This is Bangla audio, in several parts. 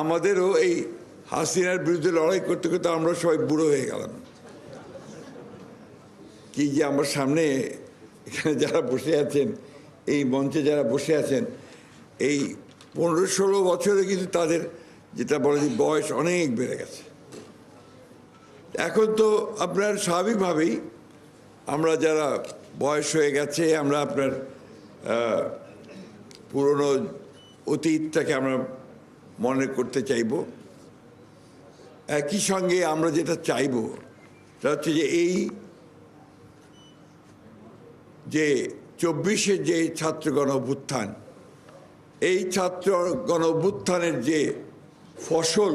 আমাদেরও এই হাসিনার বিরুদ্ধে লড়াই করতে করতে আমরা সবাই বুড়ো হয়ে গেলাম। কি যে আমার সামনে এখানে যারা বসে আছেন, এই মঞ্চে যারা বসে আছেন, এই পনেরো ষোলো বছরে কিন্তু তাদের যেটা বলে যে বয়স অনেক বেড়ে গেছে। এখন তো আপনার স্বাভাবিকভাবেই আমরা যারা বয়স হয়ে গেছে, আমরা আপনার পুরনো অতীতটাকে আমরা মনে করতে চাইব। একই সঙ্গে আমরা যেটা চাইব, সেটা হচ্ছে যে এই যে চব্বিশের যে ছাত্র গণ অভ্যুত্থান এই ছাত্র গণ অভ্যুত্থানের যে ফসল,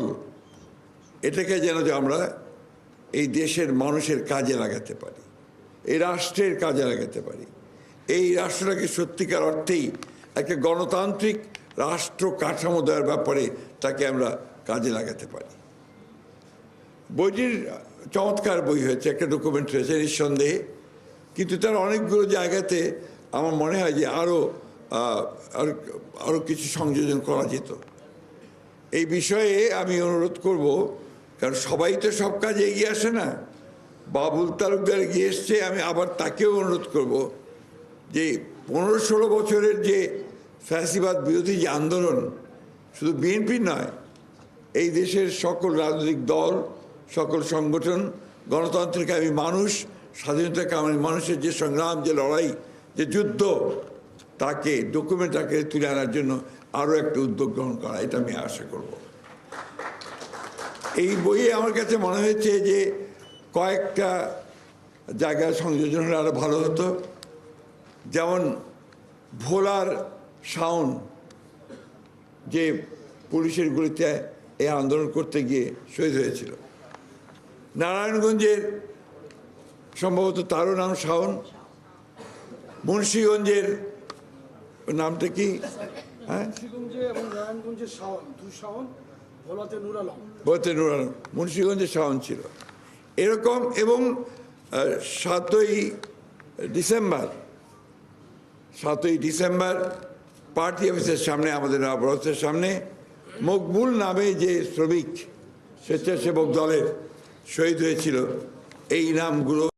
এটাকে যেন যে আমরা এই দেশের মানুষের কাজে লাগাতে পারি, এই রাষ্ট্রের কাজে লাগাতে পারি। এই রাষ্ট্রটাকে সত্যিকার অর্থেই একটা গণতান্ত্রিক রাষ্ট্র কাঠামো দেওয়ার ব্যাপারে তাকে আমরা কাজে লাগাতে পারি। বইটির চমৎকার বই হয়েছে, একটা ডকুমেন্ট হয়েছে, নিঃসন্দেহে। কিন্তু তার অনেকগুলো জায়গাতে আমার মনে হয় যে আরও আরও কিছু সংযোজন করা যেত। এই বিষয়ে আমি অনুরোধ করব, কারণ সবাই তো সব কাজে এগিয়ে আসে না। বাবুল তালুকদার এগিয়ে এসছে, আমি আবার তাকেও অনুরোধ করব যে পনেরো ষোলো বছরের যে ফ্যাসিবাদ বিরোধী যে আন্দোলন, শুধু বিএনপি নয়, এই দেশের সকল রাজনৈতিক দল, সকল সংগঠন, গণতান্ত্রিক আমি মানুষ স্বাধীনতা কামী মানুষের যে সংগ্রাম, যে লড়াই, যে যুদ্ধ, তাকে ডকুমেন্ট আকারে তুলে আনার জন্য আরও একটা উদ্যোগ গ্রহণ করা, এটা আমি আশা করব। এই বইয়ে আমার কাছে মনে হয়েছে যে কয়েকটা জায়গায় সংযোজন হলে আরও ভালো হতো। যেমন ভোলার শাওন যে পুলিশের গুলিতে এই আন্দোলন করতে গিয়ে শহীদ হয়েছিল। নারায়ণগঞ্জের সম্ভবত তারও নাম শাওন। মুন্সীগঞ্জের নামটা কি? হ্যাঁ? ভোলাতে নুর আলম। মুন্সীগঞ্জে শাওন ছিল। এরকম এবং সাতই ডিসেম্বর সাতই ডিসেম্বর পার্টি অফিসের সামনে, আমাদের নবরথের সামনে, মকবুল নামে যে শ্রমিক স্বেচ্ছাসেবক দলের শহীদ হয়েছিল, এই নামগুলো